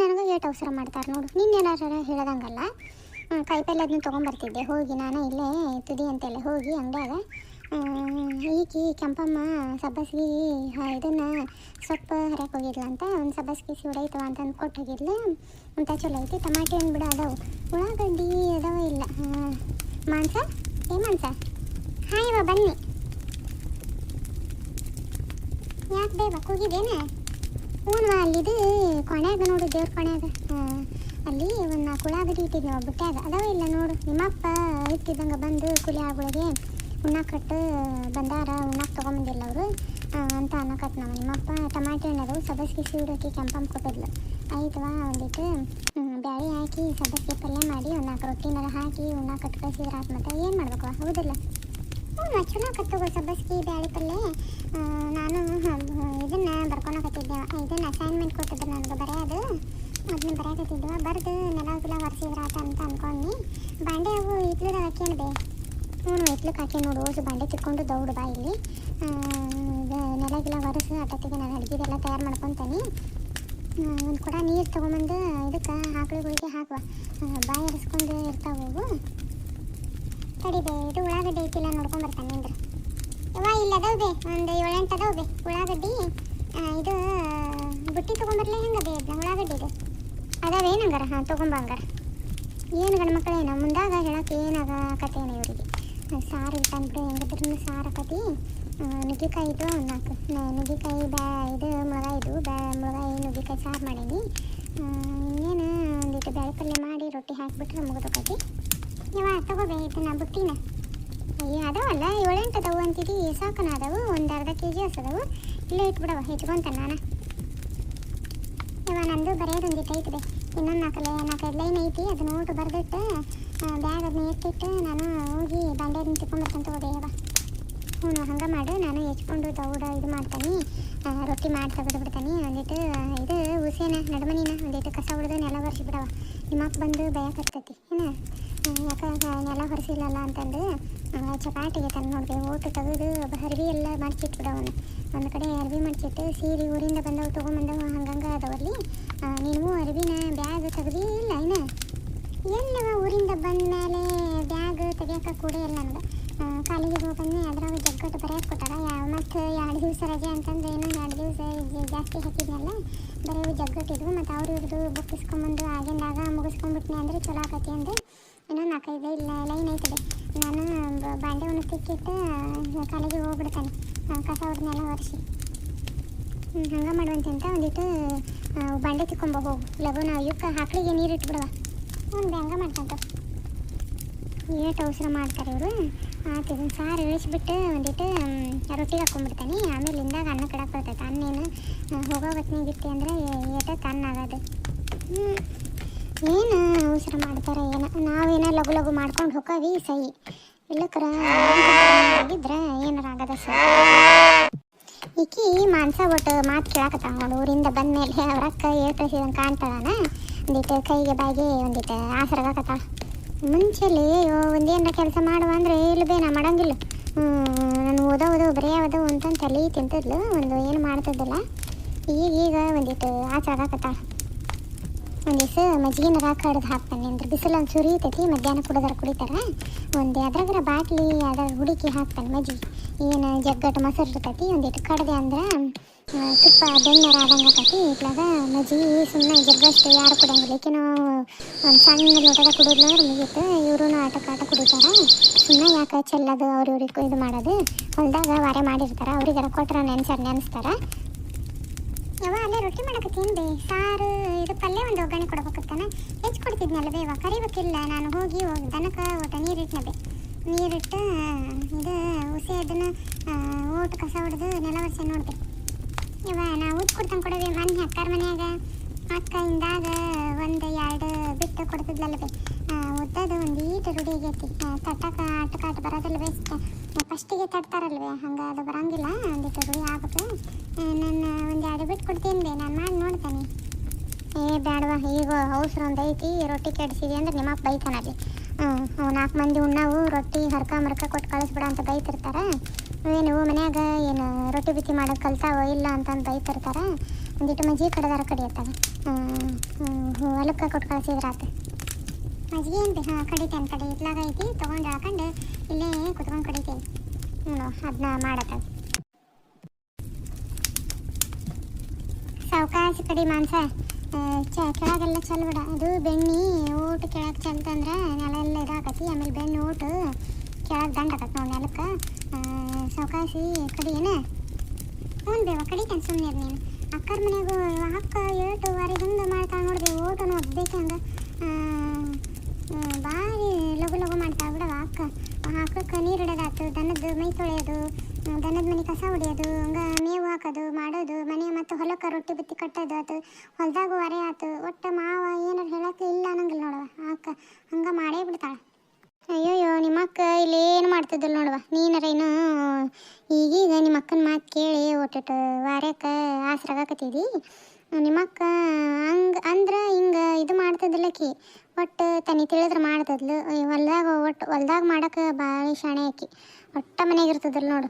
ನನಗೆ ಏಟ್ ಅವಸರ ಮಾಡ್ತಾರೆ ನೋಡು. ನಿನ್ನೇನಾರ ಹೇಳದಂಗಲ್ಲ. ಕಾಯಿಪಲ್ಲೆ ಅದನ್ನ ತೊಗೊಂಬರ್ತಿದ್ದೆ ಹೋಗಿ ನಾನು ಇಲ್ಲೇ ತುದಿ ಅಂತೆಲ್ಲ ಹೋಗಿ ಅಂದಾಗ ಈಕಿ ಕೆಂಪಮ್ಮ ಸಬ್ಬಸ್ಗಿ ಇದನ್ನು ಸೊಪ್ಪು ಹರಕ್ಕೆ ಹೋಗಿದ್ಲ ಅಂತ. ಒಂದು ಸಬ್ಬಸ್ಗಿ ಅಂತ ಅಂದು ಕೊಟ್ಟು ಹೋಗಿದ್ಲು. ಅಂತ ಚಲೋ ಐತಿ. ಟಮಾಟೆ ಏನು ಬಿಡ, ಅದಾವು. ಉಳ್ಳಾಗಡ್ಡಿ ಅದಾವ ಇಲ್ಲ. ಮಾಂಸ? ಏ ಮಾಂಸ? ಹಾಯವ್ವ ಬನ್ನಿ. ಯಾಕೆ ಬೇಗ? ಕೂಗಿದೇನ ಹ್ಞೂ ಅಲ್ಲಿದು ಕೊನೆಯಾಗ ನೋಡು ದೇವ್ರ ಕೊನೆಯಾಗ ಅಲ್ಲಿ ಒಂದು ನಾಲ್ಕು ಉಳ್ಳಾಗಡ್ಡಿ ಇಟ್ಟಿದ್ವಿ ನಾವು ಅದಾವ ಇಲ್ಲ ನೋಡು, ನಿಮ್ಮಪ್ಪ ಇಟ್ಟಿದ್ದಂಗೆ ಬಂದು ಕುಲಿ ಆಗುಳಿಗೆ ಉಣ್ಣಾಕಟ್ಟು ಬಂದಾರ ಉಣ್ಣಾಕ್ ತೊಗೊಂಬಂದಿಲ್ಲ ಅವರು. ಅಂತ ಅನ್ನಕತ್ತ ನಾವು ನಿಮ್ಮಪ್ಪ. ಟಮಾಟೆ ಹಣ್ಣು ಅದಾವು ಸಬಸ್ಗೆ ಸೀಡಾಕಿ ಕೆಂಪಮ್ಮ ಕೊಟ್ಟಿದ್ಲು. ಆಯ್ತವಾ ಒಂದಿಟ್ಟು ಬ್ಯಾಳಿ ಹಾಕಿ ಸಬಸ್ಗೆ ಪಲ್ಯ ಮಾಡಿ ಒಂದು ನಾಲ್ಕು ರೊಟ್ಟಿನಾರ ಹಾಕಿ ಉಣ್ಣಾಕಟ್ಟು ಕಳಿಸಿದ್ರೆ ಆತ್ಮತ್ತೆ ಏನು ಮಾಡ್ಬೇಕು ಹೌದಿಲ್ಲ? ಹ್ಞೂ ಚಲೋ ಆಕತ್ತು ಸಬ್ಬಸ್ಗಿ ಬ್ಯಾಳಿ ಪಲ್ಲೆ. ನಾನು ಇದನ್ನು ಬರ್ಕೊಳಕತ್ತಿದ್ದೆ ಇದನ್ನು ಅಸೈನ್ಮೆಂಟ್ ಕೊಟ್ಟಿದ್ರು ನನಗೆ ಬರೆಯೋದು. ಅದನ್ನ ಬರೆಯಕತ್ತಿದ್ವ ಬರೆದು ನೆಲ ಗಿಲ ಒರೆಸಿದ್ರಾತ ಅಂತ ಅನ್ಕೊಂಡು ಬಾಂಡೆ ಅವು ಇಟ್ಲದಾಗ ಹಾಕ್ಯಾನ ಬೇ? ಹ್ಞೂ ಇಟ್ಲಕ್ಕೆ ಹಾಕಿ ನೋಡು. ಓಸು ಬಾಂಡೆ ತಿಕ್ಕೊಂಡು ದೌಡು ಬಾ ಇಲ್ಲಿ. ನೆಲ ಗಿಲ ಒರೆಸು ಅಟತ್ತಿಗೆ ನಾನು ಅಡುಗೆದೆಲ್ಲ ತಯಾರು ಮಾಡ್ಕೊತಾನೆ. ಒಂದು ಕೂಡ ನೀರು ತೊಗೊಂಬಂದು ಇದಕ್ಕೆ ಹಾಕಳಿಗಳಿಗೆ ಹಾಕುವ. ಬಾಯಿ ಹರಿಸ್ಕೊಂಡು ಇರ್ತಾವೆ ಅವು ತಡಿಬೆ ಇದು ಉಳ್ಳಾಗಡ್ಡಿ ಐತಿಲ್ಲ ನೋಡ್ಕೊಂಡ್ ಬರ್ತಾನೆ ನಿಂದ್ರ. ಇಲ್ಲ ಅದಾವ ಬೇ, ಒಂದು ಏಳೆಂಟು ಅದಾವ ಬೇ, ಉಳ್ಳಾಗಡ್ಡಿ. ಇದು, ಬುಟ್ಟಿ ತೊಗೊಂಬರ್ಲೆ ಹೆಂಗೆ ಬೇ ಇದು ಅದಾವೆ ಏನಂಗಾರ ಹಾಂ, ತೊಗೊಂಬ ಹಂಗಾರ. ಏನು ಗಂಡು ಮಕ್ಕಳೇನ ಮುಂದಾಗ ಹೇಳಕ್ಕೆ ಏನಾಗ ಕತೆ ಏನ ಇವರಿಗೆ. ಸಾರು ತಂದ್ಬಿಡು ಹೆಂಗಿದ್ರು ಸಾರು ಆಕತಿ. ನುಗ್ಗಿಕಾಯಿ ಇದು ನಾಲ್ಕು. ನುಗ್ಗಿಕಾಯಿ ಬ್ಯಾ, ಇದು ಮುಳಗ ಇದು, ಬ್ಯಾ, ಮುಳಗಾಯಿ, ನುಗ್ಗಿಕಾಯಿ ಸಾರು ಮಾಡೀನಿ. ಇನ್ನೇನು ಒಂದಿಟ್ಟು ಬ್ಯಾಳೆ ಪಲ್ಯ ಮಾಡಿ ರೊಟ್ಟಿ ಹಾಕಿಬಿಟ್ರೆ ಮುಗಿದೋಕತಿ. ಯವ್ವ ತಗೋಬೇ ಇದನ್ನ ಬುಟ್ಟಿನ. ಅಯ್ಯ ಅದಾವಲ್ಲ ಏಳೆಂಟು ಅದಾವು ಅಂತಿದ್ದಿ ಸಾಕನ ಅದಾವು ಒಂದು ಅರ್ಧ ಕೆ ಜಿ ಅದಾವು ಇಲ್ಲೇ ಇಟ್ಬಿಡವ ಇಟ್ಕೊಂತ ನಾನು. ಇವ ನಂದು ಬರೆಯೋದು ಒಂದಿಟ್ಟು ಐತೆ ಇನ್ನೊಂದು ನಾಲ್ಕು ನಾಲ್ಕೈದು ಲೈನ್ ಐತಿ. ಅದನ್ನ ಊಟ ಬರೆದಿಟ್ಟು ಬ್ಯಾಗ್ ಅದನ್ನ ಎತ್ತಿಟ್ಟು ನಾನು ಹೋಗಿ ಬಾಂಡೆ ಅದನ್ನ ತಿಕ್ಕೊಂಬರ್ತಂತ ತಗೋಬೇ ಯವ್ವ ಹ್ಞೂ ಹಂಗೆ ಮಾಡು. ನಾನು ಹೆಚ್ಕೊಂಡು ದೌಡ ಇದು ಮಾಡ್ತಾನೆ. ರೊಟ್ಟಿ ಮಾಡಿ ತೆಗೆದು ಬಿಡ್ತಾನೆ. ಒಂದಿಟ್ಟು ಇದು ಹುಸೇನ, ನಡುಮನಿನ, ಒಂದಿಟ್ಟು ಕಸ ಹೊಡೆದು ನೆಲ ಬರ್ಸಿಬಿಡವ ಬಿಡವ ನಿಮ್ಮಪ್ಪ ಬಂದು ಬಯಕತ್ತೈತಿ. ಏನ? ಯಾಕೆ ನೆಲ ಹೊರಿಸಿಲ್ಲಲ್ಲ ಅಂತಂದು ಚಪಾಟಿಗೆ ತಂದು ನೋಡಿದೆ ಓಟು ತೆಗೆದು ಅರ್ವಿ ಎಲ್ಲ ಮಡ್ಚಿಟ್ಬಿಡವನು ಒಂದು ಕಡೆ ಅರ್ವಿ ಮಡಚಿಟ್ಟು ಸೀರೆ ಊರಿಂದ ಬಂದವು, ತೊಗೊಂಬಂದವು, ಹಂಗಂಗೆ ಅದಾವಲ್ಲಿ ನೀನು ಅರ್ವಿನ ಬ್ಯಾಗ್ ತೆಗ್ದಿ ಇಲ್ಲ ಏನು ಎಲ್ಲವ ಊರಿಂದ ಬಂದ ಮೇಲೆ ಬ್ಯಾಗ್ ತೆಗಿಯೋಕೆ ಕೂಡ ಇಲ್ಲ ನನಗೆ ಕಾಲೇಜಿಗೆ ಹೋಗಿ ಅದ್ರಾಗ ಜಗ್ಗಟ್ಟು ಬರೆಯೋಕೆ ಕೊಟ್ಟಾರ ಯಾವ ಮತ್ತು ಎರಡು ದಿವಸ ರಜೆ ಅಂತಂದು ಏನು ಎರಡು ದಿವಸ ಜಾಸ್ತಿ ಹಾಕಿದ್ನಲ್ಲ ಬರೀ ಜಗ್ಗಟ್ಟಿದ್ವು, ಮತ್ತು ಅವ್ರು ಇವ್ರದ್ದು ಬುಕ್ ಇಸ್ಕೊಂಬಂದು ಆಗಿಂದಾಗ ಮುಗಿಸ್ಕೊಂಡ್ಬಿಟ್ನಿ ಅಂದರೆ ಚಲೋ ಆಕತಿ ಅಂದು. ಇನ್ನೊಂದು ನಾಲ್ಕೈದು ಇಲ್ಲ ಲೈನ್ ಐತದೆ. ನಾನು ಬಾಂಡೆ ಬಾಂಡೆವನ್ನು ತಿಕ್ಕಿಟ್ಟು ಕಾಲೇಜಿಗೆ ಹೋಗ್ಬಿಡ್ತಾನೆ. ಕಸ ಹೊಡೆದ್ನೆಲ್ಲ ಒರೆಸಿ. ಹಂಗೆ ಮಾಡುವಂತೆ ಅಂತ ಒಂದಿಟ್ಟು ಬಾಂಡೆ ತಿಕ್ಕೊಂಬ ಹೋಗು. ಲಗು ನಾವು ಇವಕ್ಕೆ ಹಾಕ್ಳಿಗೆ ನೀರು ಇಟ್ಬಿಡವ. ಹ್ಞೂ ಹಂಗೆ ಮಾಡ್ತಂತ ಏಟು ಅವಸರ ಮಾಡ್ತಾರೆ ಇವರು. ಇದನ್ನು ಸಾರು ಇಳಿಸ್ಬಿಟ್ಟು ಒಂದಿಟ್ಟು ರೊಟ್ಟಿ ರೊಟ್ಟಿಗೆ ಹಾಕ್ಕೊಂಡ್ಬಿಡ್ತಾನೆ ಆಮೇಲೆ ಇಂದಾಗ ಅನ್ನ ಕಡಕ್ಕೆ ಬರ್ತೈತೆ. ಅನ್ನೇನು ಹೋಗೋ ಇಟ್ಟು ಅಂದರೆ ಏಟ ತನ್ನ ಆಗೋದು ಏನು ಅವಸರ ಮಾಡ್ತಾರೆ ಏನೋ. ನಾವೇನೋ ಲಘು ಲಘು ಮಾಡ್ಕೊಂಡು ಹೋಗವಿ ಸಹಿ ಇಲ್ಲಕರ ಆಗಿದ್ರೆ ಏನಾರ ಆಗದ ಸರ್? ಈಕಿ ಮಾನ್ಸ ಒಟ್ಟು ಮಾತು ಕೇಳಕತ್ತಾಳ ನೋಡಿ, ಊರಿಂದ ಬಂದ ಮೇಲೆ ಅವ್ರಕ್ಕ ಏಟು ಹಸಿದಂಗೆ ಕಾಣ್ತಾಳನ? ಒಂದಿಟ್ಟು ಕೈಗೆ ಬಾಯಿಗೆ ಒಂದಿಟ್ಟು ಆಸರಾಗಕತ್ತ ಮುಂಚೆಲಿ ಅಯ್ಯೋ ಒಂದೇನ ಕೆಲಸ ಮಾಡುವ ಅಂದರೆ ಇಲ್ಲ ಬೇ, ನಾ ಮಾಡಂಗಿಲ್ಲ. ನಾನು ಓದೋ ಓದೋ ಬರೀ ಓದೋ ಅಂತಂದು ತಲೆ ತಿಂತದ್ಲು, ಒಂದು ಏನು ಮಾಡ್ತಿದ್ದಿಲ್ಲ. ಈಗ ಈಗ ಒಂದಿಟ್ಟು ಆಸರಾಗತ್ತಾಳ ಒಂದು ಮಜ್ಜಿಗೆನ ಮಜ್ಜಿಗೆನಾರ ಕಡ್ದು ಹಾಕ್ತಾನೆ. ಅಂದ್ರೆ ಬಿಸಿಲು ಒಂದು ಸುರಿತೈತಿ ಮಧ್ಯಾಹ್ನ ಕುಡಿದಾರ ಕುಡಿತಾರ. ಒಂದು ಅದ್ರಾಗರ ಬಾಟ್ಲಿ ಅದ್ರ ಹುಡುಕಿ ಹಾಕ್ತಾನೆ ಮಜ್ಜಿಗೆ. ಏನು ಜಗ್ಗಟ್ಟು ಮೊಸರು ಇರ್ತೈತಿ, ಒಂದಿಟ್ಟು ಕಡ್ದೆ ಅಂದ್ರೆ ತುಪ್ಪ ಬೆಣ್ಣೆ ಆದಂಗೆ ಆಕತಿ. ಇಟ್ಲಾಗ ಮಜ್ಜಿಗೆ ಸುಮ್ಮನೆ ಜಗ್ಗಷ್ಟು ಯಾರು ಕುಡಿಯಂಗಿಲ್ಲ ಈಕಿನೂ ಒಂದು ಸಣ್ಣ ಲೋಟದ ಕುಡಿದ್ಲು ಅಂದ್ರೆ ಮುಗೀತು. ಇವರು ಆಟ ಕುಡಿತಾರ. ಸುಮ್ಮನೆ ಯಾಕೆ ಚೆಲ್ಲೋದು, ಅವ್ರ ಇವ್ರಿಗೆ ಇದು ಮಾಡೋದು. ಹೊಲದಾಗ ವಾರೆ ಮಾಡಿರ್ತಾರ. ಅವ್ರಿಗಾರ ಕೊಟ್ರೆ ನೆನ್ಸರ್ ನೆನೆಸ್ತಾರ. ರೊಟ್ಟಿ ಮಾಡಕತ್ತೀನಿ ಬೇ ಸಾರು, ಇದು ಪಲ್ಯ ಒಂದು ಒಗ್ಗರಣೆ ಕೊಡ್ಬೇಕತ್ತಾನ ಹೆಚ್ಚು ಕೊಡ್ತಿದ್ನಲ್ಲ ಬೇವ ಕರಿಬೇಕಿಲ್ಲ. ನಾನು ಹೋಗಿ ಹೋಗಿ ದನಕ್ಕೆ ಊಟ ನೀರಿಟ್ಟನ ಬೇ. ನೀರಿಟ್ಟು ಇದು ಹುಸಿ ಅದನ್ನು ಓಟು ಕಸ ಹೊಡೆದು ನೆಲ ವರ್ಷ ನೋಡ್ದೆ. ಇವ ನಾ ಊಟ ಕೊಡ್ತಾನೆ ಕೊಡವೆ ಮನೆ ಅಕ್ಕಾರ ಮನ್ಯಾಗ. ಅಕ್ಕ ಹಿಂದಾಗ ಒಂದು ಎರಡು ಬಿಟ್ಟು ಕೊಡ್ತಿದ್ಲಲ್ಲ ಬೇ. ಉದ್ದದು ಒಂದು ಈಟು ಆಗೈತಿ ತಟ್ಟಕ ಆಟಕ ಬರೋದಲ್ವೇ ಫಸ್ಟಿಗೆ ತಟ್ತಾರಲ್ವೇ? ಹಂಗೆ ಅದು ಬರಂಗಿಲ್ಲ ಒಂದಿಟ್ಟು ರೂಢಿ ಆಗ್ಬೇಕು ನಾನು ಒಂದು ಎರಡು ಬಿಟ್ಟು ಕೊಡ್ತೀನಿ ಬೇ ನಾನು ಮಾಡಿ ನೋಡ್ತೇನೆ. ಏ ಬೇಡವಾ ಈಗ ಅವಸರ ಒಂದು ಐತಿ, ರೊಟ್ಟಿ ಕೆಡಿಸಿದೆ ಅಂದ್ರೆ ನಿಮ್ಮಪ್ಪ ಬೈತಾನಲ್ಲಿ ಹ್ಞೂ ನಾಲ್ಕು ಮಂದಿ ಉಣ್ಣವು, ರೊಟ್ಟಿ ಹರ್ಕ ಮರ್ಕ ಕೊಟ್ಟು ಕಳಿಸ್ಬಿಡ ಅಂತ ಬೈತಿರ್ತಾರೆ. ಏನು, ಮನ್ಯಾಗ ಏನು, ರೊಟ್ಟಿ ಬಿಸಿ ಮಾಡೋದು ಕಲ್ತಾವೋ ಇಲ್ಲ ಅಂತಂದು ಬೈತಿರ್ತಾರೆ. ಒಂದಿಟ್ಟು ಮಜ್ಜಿಗೆ ಕಡೆದಾರ ಕಡಿಯತ್ತಾಗ ಹೊಲಕ್ಕೆ ಕೊಟ್ಟು ಕಳಿಸಿದ್ರಾತು. ಏನು ಹಾಂ ಕಡಿತೇನೆ ಕಡಿ ಇತ್ಲಾಗ ಐತಿ. ತೊಗೊಂಡು ಹಾಕೊಂಡು ಇಲ್ಲೇ ಕುತ್ಕೊಂಡು ಕಡಿತೇನೆ ಹ್ಞೂ ಅದನ್ನ ಮಾಡತ್ತ ಸಾವಕಾಶ ಕಡಿ ಮಾಂಸ. ಚ, ಕೆಳಗೆಲ್ಲ ಚಲ್ಬಿಡ ಅದು ಬೆಣ್ಣೆ, ಊಟ ಕೆಳಗೆ ಚಲ್ತಂದ್ರೆ ನೆಲ ಎಲ್ಲ ಇದಾಕತಿ. ಆಮೇಲೆ ಬೆಣ್ಣೆ, ಊಟ ಕೆಳಗೆ ದಂಡ ನಾವು ನೆಲಕ್ಕೆ. ಸಾವಕಾಶಿ ಕಡಿ ಏನು? ಹ್ಞೂ ಬೇವ ಕಡಿತೇನೆ ಸುಮ್ಮನೆ ನೀನು. ಅಕ್ಕರ ಮನೆಗೂ ಅಕ್ಕ, ಏಟು ವಾರಿ ಹಿಂದೆ ಮಾಡ್ತಾಳೆ ನೋಡಿದೆ ಓಟನು ಒದ್ದಕ್ಕೆ ಹಂಗೆ. ಭಾರಿ ಲಘು ಲಘು ಮಾಡ್ತಾ ಬಿಡವ ಅಕ್ಕ. ಆಕಳಕ್ಕೆ ನೀರು ಇಡೋದಾತು ದನದ ಮೈ ತೊಳೆಯೋದು ದನದ ಮನೆ ಕಸ ಹೊಡಿಯೋದು, ಹಂಗೆ ಮೇವು ಹಾಕೋದು, ಮಾಡೋದು ಮನೆ ಮತ್ತು ಹೊಲಕ್ಕೆ ರೊಟ್ಟಿ ಬುತ್ತಿ ಕಟ್ಟೋದು ಆತು ಹೊಲ್ದಾಗ ಹೊರೆ ಆತು ಒಟ್ಟು ಮಾವ ಏನಾರು ಹೇಳಕ್ಕೆ ಇಲ್ಲ ಅನ್ನಂಗಿಲ್ಲ ನೋಡವ ಅಕ್ಕ. ಹಂಗೆ ಮಾಡೇ ಬಿಡ್ತಾಳೆ. ಅಯ್ಯೋಯ್ಯೋ, ನಿಮ್ಮ ಅಕ್ಕ ಇಲ್ಲಿ ಏನು ಮಾಡ್ತಿದ್ದಿಲ್ಲ ನೋಡುವ ನೀನರೇನು ಈಗೀಗ ನಿಮ್ಮ ಅಕ್ಕನ ಮಾತು ಕೇಳಿ ಒಟ್ಟಿಟ್ಟು ವಾರಕ್ಕೆ ಆಸರಾಗಕತ್ತಿದ್ದಿ ನಿಮ್ಮ ಅಕ್ಕ ಹಂಗೆ ಅಂದ್ರೆ ಹಿಂಗೆ ಇದು ಮಾಡ್ತಿದ್ದಿಲ್ಲಕಿ ಒಟ್ಟು ತನಿ ತಿಳಿದ್ರೆ ಮಾಡ್ತಿದ್ಲು. ಹೊಲ್ದಾಗ ಒಟ್ಟು, ಹೊಲ್ದಾಗ ಮಾಡೋಕೆ ಭಾಳ ಶಾಣೆ ಆಕಿ. ಒಟ್ಟ ಮನೆಯಾಗ ಇರ್ತದಲ್ಲ ನೋಡು.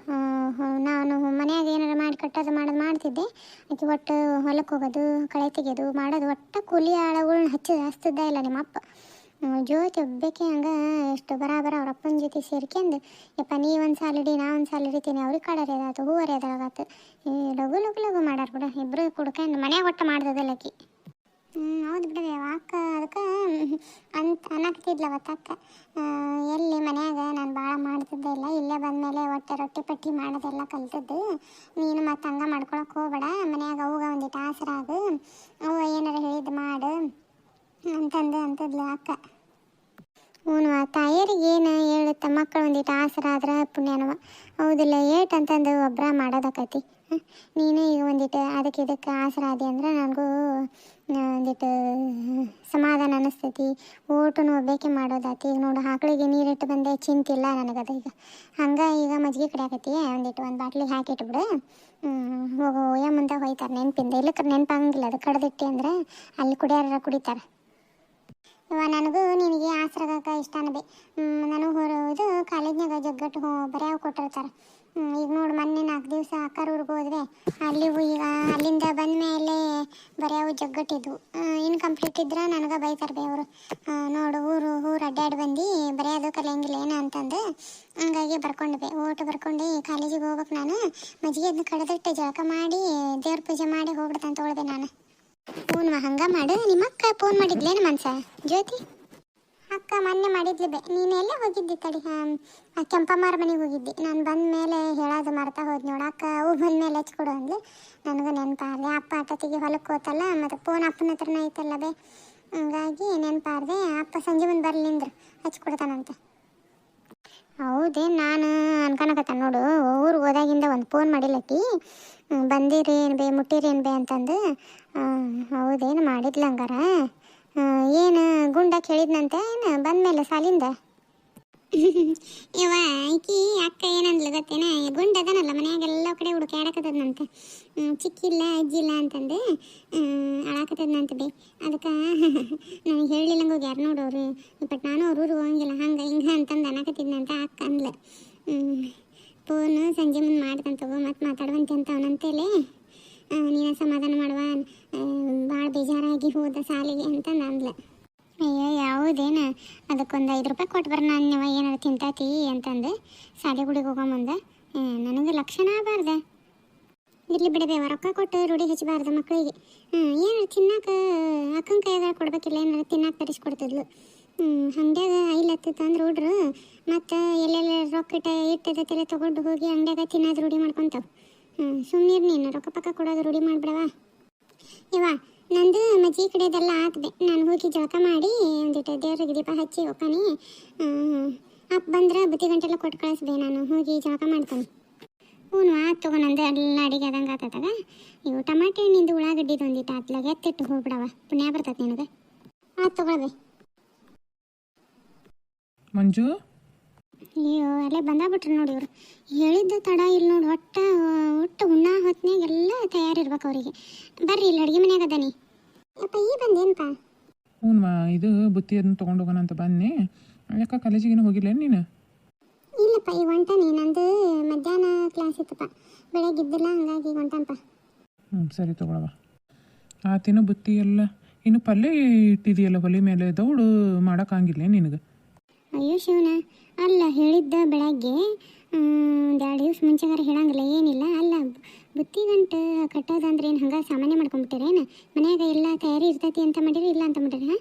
ನಾನು ಮನೆಯಾಗ ಏನಾರ ಮಾಡಿ ಕಟ್ಟೋದು ಮಾಡೋದು ಮಾಡ್ತಿದ್ದೆ. ಆಕಿ ಒಟ್ಟು ಹೊಲಕ್ಕೆ ಹೋಗೋದು, ಕಳೆ ತೆಗೆಯೋದು ಮಾಡೋದು, ಒಟ್ಟ ಕೂಲಿ ಆಳುಗಳನ್ನ ಹಚ್ಚಿ ಹಚ್ತಿದ್ದ ಇಲ್ಲ ನಿಮ್ಮ ಅಪ್ಪ ಜ್ಯೋತಿ ಹಂಗ ಹಂಗೆ ಎಷ್ಟು ಬರಾಬರ ಅವ್ರ ಅಪ್ಪನ ಜೊತೆ ಸೇರ್ಕೊಂಡು ಯಪ್ಪ, ನೀ ಒಂದು ಸಾಲ ಇಡಿ, ನಾ ಒಂದು ಸಾಲ ಹಿಡಿತೀನಿ ಅವ್ರಿಗೆ ಕಡರ್ ಎದಾತು ಹೂ ಎದಾಗತ್ತು ಈ ಲಘು ಲಘು ಲಘು ಮಾಡ್ಯಾರ ಕೂಡ ಇಬ್ಬರು ಕುಡ್ಕೊಂಡು ಮನ್ಯಾಗ ಒಟ್ಟು ಮಾಡ್ದದಲ್ಲ ಆಕಿ ಹ್ಞೂ ಹೌದು ಬಿಡವೆ ಅಕ್ಕ ಅದಕ್ಕೆ ಅಂತ ಅನ್ನಕ್ತಿದ್ಲ ಅವತ್ತು ಅಕ್ಕ. ಆ, ಎಲ್ಲಿ ಮನ್ಯಾಗ ನಾನು ಭಾಳ ಮಾಡ್ತಿದ್ದೆ ಇಲ್ಲ ಇಲ್ಲೇ ಬಂದಮೇಲೆ ಒಟ್ಟೆ ರೊಟ್ಟಿ ಪಟ್ಟಿ ಮಾಡೋದೆಲ್ಲ ಕಲ್ತದ್ದು. ನೀನು ಮತ್ತೆ ಹಂಗೆ ಮಾಡ್ಕೊಳಕ್ಕೆ ಹೋಗ್ಬೇಡ ಮನ್ಯಾಗ ಅವಾಗ ಒಂದಿಟ್ಟು ಆಸರಾಗು ಅವ ಏನಾರ ಹೇಳಿದ್ದು ಮಾಡು ಅಂತಂದು ಅಂತದ್ಲು ಅಕ್ಕ. ಹ್ಞೂ ತಾಯಿಯರಿಗೆ ಏನು ಹೇಳುತ್ತ? ಮಕ್ಕಳು ಒಂದಿಟ್ಟು ಆಸರಾದ್ರೆ ಪುಣ್ಯನವ ಹೌದಿಲ್ಲ ಏಟ್ ಅಂತಂದು ಒಬ್ಬರ ಮಾಡೋದಾಕೈತಿ ಹ? ನೀನು ಈಗ ಒಂದಿಟ್ಟು ಅದಕ್ಕೆ ಇದಕ್ಕೆ ಆಸರಾದಿ ಅಂದ್ರೆ ನನಗೂ ಒಂದಿಟ್ಟು ಸಮಾಧಾನ ಅನ್ನಿಸ್ತೈತಿ ಊಟನು ಒಬ್ಬೇಕೆ ಮಾಡೋದಾತಿ. ಈಗ ನೋಡು, ಆಕಳಿಗೆ ನೀರಿಟ್ಟು ಬಂದೆ ಚಿಂತಿಲ್ಲ ನನಗದ ಈಗ. ಹಂಗೆ ಈಗ ಮಜ್ಜಿಗೆ ಕಡಿಯಾಕತಿ ಒಂದಿಟ್ಟು ಒಂದು ಬಾಟ್ಲಿಗೆ ಹಾಕಿಟ್ಬಿಡು ಹೋಗೋ ಓಯ ಮುಂದೆ ಹೋಯ್ತಾರೆ ನೆನಪಿಂದ. ಇಲ್ಲಕ್ಕೆ ನೆನಪಾಗಂಗಿಲ್ಲ ಅದು ಕಡ್ದಿಟ್ಟಿ ಅಂದ್ರೆ ಅಲ್ಲಿ ಕುಡಿಯಾರ ಕುಡಿತಾರೆ. ಇವ ನನಗೂ ನಿನಗೆ ಆಸರಾಗಕ್ಕೆ ಇಷ್ಟ ಅನ್ಬೆ ನನಗೆ ಹೊರ ಇದು ಕಾಲೇಜ್ನಾಗ ಜಗ್ಗಟ್ಟು ಬರೆಯಾವ ಕೊಟ್ಟಿರ್ತಾರೆ. ಈಗ ನೋಡು ಮೊನ್ನೆ ನಾಲ್ಕು ದಿವಸ ಅಕ್ಕರ ಊರಿಗೆ ಹೋದ್ರೆ ಅಲ್ಲಿಗೂ ಈಗ ಅಲ್ಲಿಂದ ಬಂದ ಮೇಲೆ ಬರೆಯಾವು ಜಗ್ಗಟ್ಟಿದ್ವು. ಇನ್ಕಂಪ್ಲೀಟ್ ಇದ್ರೆ ನನಗೆ ಬೈತಾರೆ ಬೇ ಅವರು ನೋಡು ಊರು ಊರು ಅಡ್ಡಾಡಿ ಬಂದು ಬರೆಯೋದು ಕಲಿಯಂಗಿಲ್ಲ ಏನು ಅಂತಂದು ಹಂಗಾಗಿ ಬರ್ಕೊಂಡು ಬೇ ಓಟು ಬರ್ಕೊಂಡು ಕಾಲೇಜಿಗೆ ಹೋಗ್ಬೇಕು ನಾನು. ಮಜ್ಜಿಗೆ ಅದನ್ನ ಕಡದಿಟ್ಟು ಜಳಕ ಮಾಡಿ ದೇವ್ರ ಪೂಜೆ ಮಾಡಿ ಹೋಗ್ಬಿಡ್ತಂತ ಹೋಳ್ದೆ ನಾನು. ಫೋನ್ ಹಂಗ ಮಾಡು. ನಿಮ್ಮ ಅಕ್ಕ ಫೋನ್ ಮಾಡಿದ್ಲೇನು ಮನ್ಸ? ಜ್ಯೋತಿ? ಅಕ್ಕ ಮೊನ್ನೆ ಮಾಡಿದ್ಲಿ ಬೇ ನೀನು ಎಲ್ಲೇ ಹೋಗಿದ್ದಿ ತಡಿ ಕೆಂಪಮ್ಮಾರ ಮನೆಗೆ ಹೋಗಿದ್ದಿ. ನಾನು ಬಂದ ಮೇಲೆ ಹೇಳೋದು ಮರ್ತಾ ಹೋದ್ ನೋಡು. ಅಕ್ಕ ಅವು ಬಂದ ಮೇಲೆ ಹಚ್ಕೊಡು ಅಂದ್ಲು. ನನಗೂ ನೆನಪಾಗಲಿ. ಅಪ್ಪ ಆಟತಿಗೆ ಹೊಲಕ್ಕೆ ಹೋತಲ್ಲ, ಮತ್ತು ಫೋನ್ ಅಪ್ಪನ ಹತ್ರನೇ ಐತಲ್ಲ ಬೇ. ಹಂಗಾಗಿ ನೆನಪಾರ್ದೆ ಅಪ್ಪ ಸಂಜೆ ಮುಂದೆ ಬರ್ಲಿಂದ್ರು ಹಚ್ಕೊಡ್ತಾನಂತೆ ಹೌದೇ, ನಾನು ಅನ್ಕೊಳಕತ್ತ ನೋಡು. ಊರಿಗೆ ಹೋದಾಗಿಂದ ಒಂದು ಫೋನ್ ಮಾಡಿಲ್ಲಕ್ಕಿ. ಬಂದಿರಿ ಏನು ಬೇ, ಮುಟ್ಟಿರಿ ಏನು ಬೇ ಅಂತಂದು. ಹೌದೇನು ಮಾಡಿದ್ಲಂಗಾರ ಏನು? ಗುಂಡ ಕೇಳಿದ್ನಂತೆ, ಏನು ಬಂದ್ಮೇಲೆ ಸಾಲಿಂದ? ಇವ ಈಕಿ ಅಕ್ಕ ಏನಂದ್ಲು ಗೊತ್ತೇನ? ಗುಂಡ ಅದನಲ್ಲ, ಮನ್ಯಾಗೆಲ್ಲ ಕಡೆ ಹುಡುಕಾಡಕತ್ತದಂತೆ ಚಿಕ್ಕಿಲ್ಲ ಅಜ್ಜಿಲ್ಲ ಅಂತಂದು ಅಳಾಕತ್ತದಂತೆ ಬೇ. ಅದಕ್ಕೆ, ನನಗೆ ಹೇಳಿಲ್ಲಂಗ ಹೋಗ್ಯಾರ ನೋಡೋರು? ಬಟ್ ನಾನು ಅವ್ರ ಹೋಗಂಗಿಲ್ಲ, ಹಂಗೆ ಹಿಂಗೆ ಅಂತಂದು ಅನಾಕತಿದ್ನಂತ ಅಕ್ಕ ಅಂದ್ಲು. ಫೋನು ಸಂಜೆ ಮುಂದೆ ಮಾಡ್ದಂತ ತಗೋ, ಮತ್ತೆ ಮಾತಾಡುವಂತೆ ಅಂತ ಅವನಂತೇಳಿ ನೀನು ಸಮಾಧಾನ ಮಾಡುವ ಭಾಳ ಬೇಜಾರಾಗಿ ಹೋದ ಸಾಲಿಗೆ ಅಂತ ಅಂದ್ಲು. ಅಯ್ಯೋ, ಯಾವುದೇನ? ಅದಕ್ಕೊಂದು ಐದು ರೂಪಾಯಿ ಕೊಟ್ಟು ಬರೋಣ ನೀವು ಏನಾರು ತಿಂತಾತಿ ಅಂತಂದು ಸಾಲಿ ಗುಡಿಗೆ ಹೋಗೋ ಮುಂದೆ. ನನಗೆ ಲಕ್ಷಣ ಆಗಬಾರ್ದೆ. ಇರ್ಲಿ ಬಿಡಬೇವ ರೊಕ್ಕ ಕೊಟ್ಟು ರೂಢಿ ಹಚ್ಚಬಾರ್ದು ಮಕ್ಕಳಿಗೆ ಏನಾರು ತಿನ್ನಕ್ಕೆ ಅಕ್ಕನ ಕೈಯಾಗ ಕೊಡ್ಬೇಕಿಲ್ಲ ಏನಾರು ತಿನ್ನಕ್ಕೆ ತರಿಸ್ಕೊಡ್ತಿದ್ಲು ಐಲ್ ಹತ್ತಿತ್ತು ಅಂದ್ರೆ ಹುಡ್ರು ಮತ್ತು ಎಲ್ಲೆಲ್ಲ ರೊಕ್ಕ ಇಟ್ಟ ಇಟ್ಟದತ್ತೆಲ್ಲ ತೊಗೊಂಡು ಹೋಗಿ ಅಂಗಡ್ಯಾಗ ತಿನ್ನೋದು ರೂಢಿ ಮಾಡ್ಕೊತಾವೆ. ಹ್ಞೂ ಸುಮ್ಮನೆ ನೀನು, ರೊಕ್ಕ ಪಕ್ಕ ಕೊಡೋದು ರೂಢಿ ಮಾಡಿಬಿಡವಾ ಇವ ನಂದು ಮಜ್ಜಿ ಕಡೆದೆಲ್ಲ ಆತದೆ ನಾನು ಹೋಗಿ ಜಳಕ ಮಾಡಿ ಒಂದಿಟ್ಟು ದೇವ್ರಿಗೆ ದೀಪ ಹಚ್ಚಿ ಹೋಗ್ತಾನೆ ಅಪ್ಪ ಬಂದ್ರೆ ಬುತ್ತಿ ಗಂಟೆಲ್ಲ ಕೊಟ್ಟು ಕಳಿಸ್ದೆ ನಾನು. ಹೋಗಿ ಜಳಕ ಮಾಡ್ತಾನೆ. ಹ್ಞೂ ಆತು ತಗೋ ನಂದು ಎಲ್ಲ ಅಡಿಗೆ ಆದಂಗೆ ಆತದಾಗ ಇವು ಟಮಾಟೆ ಹಣ್ಣಿಂದು ಉಳ್ಳಾಗಡ್ಡಿದು ಒಂದಿಟ್ಟು ಆತ್ಲಾಗ ಎತ್ತಿಟ್ಟು ಹೋಗ್ಬಿಡವ. ಪುಣ್ಯ ಬರ್ತದೆ ನಿನಗೆ. ಆತು ತಗೊಳ್ಬೆ. ಮಂಜು? ಅಲ್ಲೇ ಬಂದಾಬಿಟ್ರು ನೋಡಿ ಇವರು. ಹೇಳಿದ್ದ ತಡ ಇಲ್ಲಿ ನೋಡಿ ಒಟ್ಟ ಒಟ್ಟು ಉಣ್ಣ ಹೊತ್ನ್ಯಾಗ ಎಲ್ಲ ತಯಾರಿರ್ಬೇಕು ಅವರಿಗೆ. ಬರ್ರಿ ಇಲ್ಲಿ ಅಡುಗೆ ಮನೆಯಾಗ ಅದಾನಿ. ಅಪ್ಪ ಈ ಬಂದೇನಪ್ಪ ಹ್ಞೂ ಇದು ಬುತ್ತಿ ಅದನ್ನ ತೊಗೊಂಡು ಹೋಗೋಣ ಅಂತ ಬನ್ನಿ ಯಾಕೆ ಕಾಲೇಜಿಗೇನು ಹೋಗಿಲ್ಲ ನೀನು? ಇಲ್ಲಪ್ಪ ಈ ಹೊಂಟಾನಿ. ನಂದು ಮಧ್ಯಾಹ್ನ ಕ್ಲಾಸ್ ಇತ್ತಪ್ಪ. ಬೆಳಗ್ಗೆ ಇದ್ದಿಲ್ಲ ಹಂಗಾಗಿ ಹೊಂಟಾನಪ್ಪ ಹ್ಞೂ ಸರಿ ತಗೊಳವ ಆತಿನ ಬುತ್ತಿ ಎಲ್ಲ ಇನ್ನು ಪಲ್ಯ ಇಟ್ಟಿದೆಯಲ್ಲ ಒಲೆ ಮೇಲೆ ದೌಡು ಮಾಡೋಕ್ಕಾಗಿಲ್ಲ ನಿನಗೆ? ಅಯ್ಯೋ ಶಿವನ ಅಲ್ಲ ಹೇಳಿದ್ದ ಬೆಳಗ್ಗೆ ಒಂದು ಎರಡು ದಿವ್ಸ ಮುಂಚೆಗಾರ ಹೇಳಂಗಿಲ್ಲ, ಏನಿಲ್ಲ, ಅಲ್ಲ ಬುತ್ತಿ ಗಂಟು ಕಟ್ಟೋದಂದ್ರೆ ಏನು ಹಂಗೆ ಸಾಮಾನ್ಯ ಮಾಡ್ಕೊಂಬಿಟ್ಟಿರೇನು ಮನ್ಯಾಗ ಎಲ್ಲ ತಯಾರಿ ಇರ್ತೈತಿ ಅಂತ ಮಾಡಿರಿ, ಇಲ್ಲ ಅಂತ ಮಾಡಿರಿ, ಹಾಂ?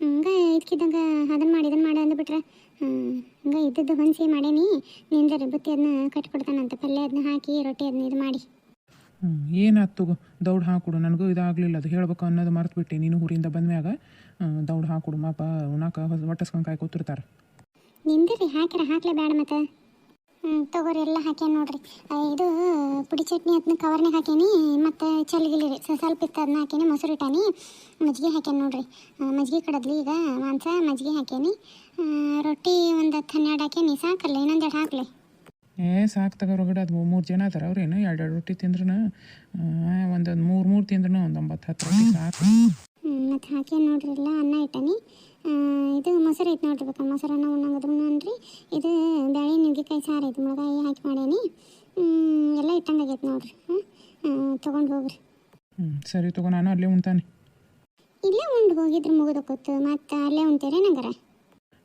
ಹಂಗೆ ಇದಕ್ಕಿದ್ದಂಗೆ ಅದನ್ನು ಮಾಡಿ ಇದನ್ನು ಮಾಡಿ ಅಂದ್ಬಿಟ್ರೆ ಹಂಗೆ ಇದ್ದದ್ದು ಹೊಂದಿಸಿ ಮಾಡೇನಿ, ನಿಂದರೆ ಬುತ್ತಿ ಅದನ್ನ ಕಟ್ಕೊಡ್ತಾನಂತ, ಪಲ್ಯ ಅದನ್ನ ಹಾಕಿ, ರೊಟ್ಟಿ ಅದನ್ನ ಇದು ಮಾಡಿ. ಏನಾಯ್ತು ದೌಡ್ ಹಾಕೊಡು, ನನಗೂ ಇದಾಗಲಿಲ್ಲ, ಅದು ಹೇಳ್ಬೇಕು ಅನ್ನೋದು ಮರೆತುಬಿಟ್ಟೆ, ನೀನು ಊರಿಂದ ಬಂದ್ಮ್ಯಾಗ. ದೌಡ್ ಹಾಕೊಡು ಮಾಪ ಉಣಾಕ ಹೊಟ್ಟಸ್ಕೊಂಡು ಕಾಯ್ಕೋತಿರ್ತಾರೆ ನಿಂದಿರಿ ಹಾಕಿರ ಹಾಕ್ಲೇ ಬೇಡ ಮತ್ತೆ. ತಗೋರಿ ಎಲ್ಲ ಹಾಕ್ಯಾನ ನೋಡ್ರಿ. ಆ, ಇದು ಪುಡಿ ಚಟ್ನಿ ಅದನ್ನ ಕವರ್ನಾಗ ಹಾಕೇನಿ ಮತ್ತು ಚಲ್ಗಿಲಿ ರೀ ಸ್ವಲ್ಪ ಇತ್ತು ಅದನ್ನ ಹಾಕೇನಿ ಮೊಸರು ಇಟ್ಟಾನಿ ಮಜ್ಜಿಗೆ ಹಾಕ್ಯಾನ ನೋಡ್ರಿ. ಮಜ್ಜಿಗೆ ಕಡದ್ಲಿ ಈಗ ಮಾಂಸ ಮಜ್ಜಿಗೆ ಹಾಕೇನಿ ಆ, ರೊಟ್ಟಿ ಒಂದು ಹತ್ತು ಹನ್ನೆರಡು ಹಾಕೇನಿ ಸಾಕಲ್ಲ ಇನ್ನೊಂದೆರಡು ಹಾಕ್ಲಿ. ಏ ಸಾಕು ತಗೋ ಹೊರಗಡೆ ಅದು ಮೂರು ಜನ ಅದಾರ ಅವ್ರೇನು ಎರಡು ಎರಡು ರೊಟ್ಟಿ ತಿಂದ್ರೂ ಒಂದೊಂದು ಮೂರು ಮೂರು ತಿಂದ್ರೂ ಒಂದು ಒಂಬತ್ತು ಹತ್ತು ರೊಟ್ಟಿ ಸಾಕು. ಮತ್ತು ಹಾಕಿ ನೋಡ್ರಿ ಎಲ್ಲ ಅನ್ನ ಇಟ್ಟನಿ. ಇದು ಮೊಸರು ಐತೆ ನೋಡ್ರಿ ಬೇಕಾ ಮೊಸರನ್ನ ಉಣ್ಣಂಗದು ಉಣ್ಣನ್ರಿ ಇದು ಬ್ಯಾಳೆ ನುಗ್ಗಿಕಾಯಿ ಸಾರು ಐತೆ ಮುಳಗಾಯಿ ಹಾಕಿ ಮಾಡೇನಿ. ಎಲ್ಲ ಇಟ್ಟಂಗೆ ಆಗೈತೆ ನೋಡ್ರಿ. ಹಾಂ ತೊಗೊಂಡು ಹೋಗ್ರಿ. ಹ್ಞೂ ಸರಿ ತಗೋ ನಾನು ಅಲ್ಲೇ ಉಣ್ತಾನೆ. ಇಲ್ಲೇ ಉಂಡು ಹೋಗಿದ್ರೆ ಮುಗಿದೋಕತ್ತು ಮತ್ತೆ ಅಲ್ಲೇ ಉಣ್ತೀರಿ ನಂಗರ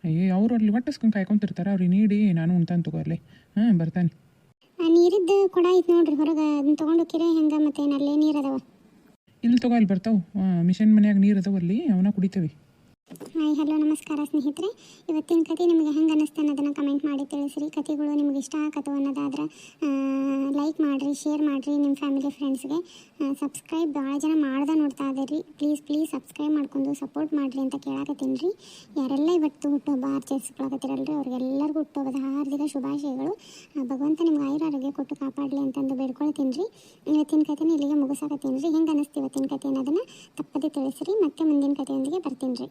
ಅಯ್ಯೋ ಅವರು ಅಲ್ಲಿ ಒಟ್ಟಸ್ಕೊಂಡು ಕಾಯ್ಕೊಂತಿರ್ತಾರೆ ಅವ್ರಿಗೆ ನೀಡಿ ನಾನು ಉಣ್ತಾನೆ ತಗೋ ಅಲ್ಲೇ. ಹಾಂ ಬರ್ತಾನೆ. ಆ ನೀರಿದ್ದು ಕೊಡ ಐತೆ ನೋಡ್ರಿ ಹೊರಗೆ ಅದನ್ನ ತೊಗೊಂಡು ಹೋಗಿರೆ ಹೆಂಗೆ ಮತ್ತೆ ಅಲ್ಲೇ ನೀರು ಅದಾವ. ಇಲ್ಲಿ ತಗೋ ಅಲ್ಲಿ ಬರ್ತಾವೆ. ಮಿಷನ್ ಮನ್ಯಾಗ ನೀರು ಅದಾವ ಅಲ್ಲಿ ಅವನ್ನ ಕುಡಿತೇವೆ. ಹಾಯ್, ಹಲೋ, ನಮಸ್ಕಾರ ಸ್ನೇಹಿತರೆ. ಇವತ್ತಿನ ಕತೆ ನಿಮಗೆ ಹೆಂಗೆ ಅನ್ನಿಸ್ತು ಅನ್ನೋದನ್ನು ಕಮೆಂಟ್ ಮಾಡಿ ತಿಳಿಸ್ರಿ. ಕತೆಗಳು ನಿಮ್ಗೆ ಇಷ್ಟ ಆಗತ್ತೋ ಅನ್ನೋದಾದ್ರೆ ಲೈಕ್ ಮಾಡಿರಿ ಶೇರ್ ಮಾಡಿರಿ ನಿಮ್ಮ ಫ್ಯಾಮಿಲಿ ಫ್ರೆಂಡ್ಸ್ಗೆ ಸಬ್ಸ್ಕ್ರೈಬ್ ಭಾಳ ಜನ ಮಾಡ್ದೆ ನೋಡ್ತಾ ಇದ್ದೀರಿ. ಪ್ಲೀಸ್ ಪ್ಲೀಸ್ ಸಬ್ಸ್ಕ್ರೈಬ್ ಮಾಡ್ಕೊಂಡು ಸಪೋರ್ಟ್ ಮಾಡಿರಿ ಅಂತ ಕೇಳಾಕತ್ತೀನಿ ರೀ. ಯಾರೆಲ್ಲ ಇವತ್ತು ಹುಟ್ಟುಹಬ್ಬ ಆಚರಿಸ್ಕೊಳಕತ್ತಿರಲ್ರಿ, ಅವ್ರಿಗೆಲ್ಲರಿಗೂ ಹುಟ್ಟುಹಬ್ಬದ ಹಾರ್ದಿಕ ಶುಭಾಶಯಗಳು. ಭಗವಂತ ನಿಮ್ಗೆ ಆಯುರ ಆರೋಗ್ಯ ಕೊಟ್ಟು ಕಾಪಾಡಲಿ ಅಂತಂದು ಬೇಡ್ಕೊಳ್ತೀನಿ ರೀ. ಇವತ್ತಿನ ಕತೆನ ಇಲ್ಲಿಗೆ ಮುಗಿಸಾಕತ್ತೀನಿ ರೀ. ಹೆಂಗೆ ಅನ್ನಿಸ್ತು ಇವತ್ತಿನ ಕತೆ ಅನ್ನೋದನ್ನು ತಪ್ಪದೇ ತಿಳಿಸ್ರಿ. ಮತ್ತೆ ಮುಂದಿನ ಕತೆಯೊಂದಿಗೆ ಬರ್ತೀನಿ ರೀ.